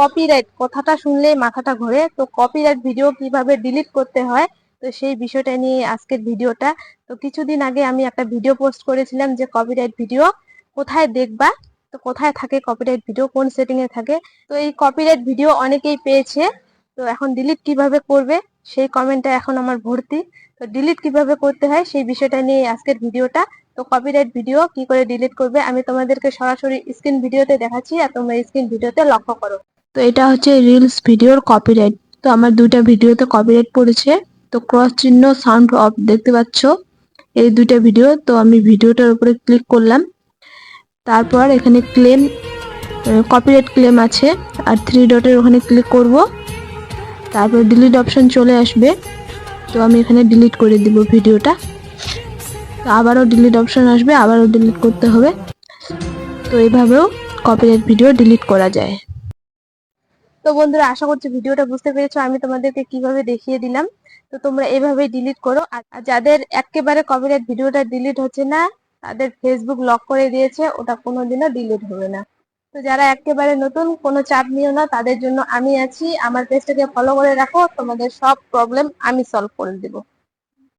Copyright কথাটা শুনলেই মাথাটা ঘোরে। তো কপিরাইট ভিডিও কীভাবে ডিলিট করতে হয়, তো সেই বিষয়টা নিয়ে আজকের ভিডিওটা। তো কিছুদিন আগে আমি একটা ভিডিও পোস্ট করেছিলাম যে কপিরাইট ভিডিও কোথায় দেখবা? তো কোথায় থাকে কপিরাইট ভিডিও কোন সেটিং এ থাকে? তো এই কপিরাইট ভিডিও অনেকেই পেয়েছে। তো এখন ডিলিট কীভাবে করবে? সেই কমেন্টটা এখন আমার ভর্তি। তো ডিলিট কীভাবে করতে হয়? সেই বিষয়টা নিয়ে আজকের ভিডিওটা। তো কপিরাইট ভিডিও কি করে ডিলিট করবে? আমি তোমাদেরকে সরাসরি স্ক্রিন ভিডিওতে দেখাচ্ছি আর তোমরা স্ক্রিন ভিডিওতে লক্ষ্য করো। তো এটা হচ্ছে রিলস ভিডিওর কপিরাইট তো আমার দুইটা ভিডিওতে কপিরাইট পড়েছে। তো ক্রস চিহ্ন সাউন্ড অফ দেখতে পাচ্ছ? এই দুইটা ভিডিও তো আমি ভিডিওটার উপরে ক্লিক করলাম। তারপর এখানে ক্লেম কপিরাইট ক্লেম আছে। আর থ্রি ডটের ওখানে ক্লিক করব। তারপর ডিলিট অপশন চলে আসবে। তো আমি এখানে ডিলিট করে দিব ভিডিওটা তো আবারও ডিলিট অপশন আসবে, আবারও ডিলিট করতে হবে। তো এইভাবেও কপিরাইট ভিডিও ডিলিট করা যায়। তো বন্ধুরা, আশা করছি ভিডিওটা বুঝতে পেরেছ, আমি তোমাদেরকে কীভাবে দেখিয়ে দিলাম। তো তোমরা এভাবেই ডিলিট করো। আর আর যাদের একেবারে কপিরাইট ভিডিওটা ডিলিট হচ্ছে না, তাদের ফেসবুক লক করে দিয়েছে, ওটা কোনোদিনও ডিলিট হবে না। তো যারা একেবারে নতুন, কোনো চাপ নিও না, তাদের জন্য আমি আছি। আমার পেজটাকে ফলো করে রাখো, তোমাদের সব প্রবলেম আমি সলভ করে দেবো।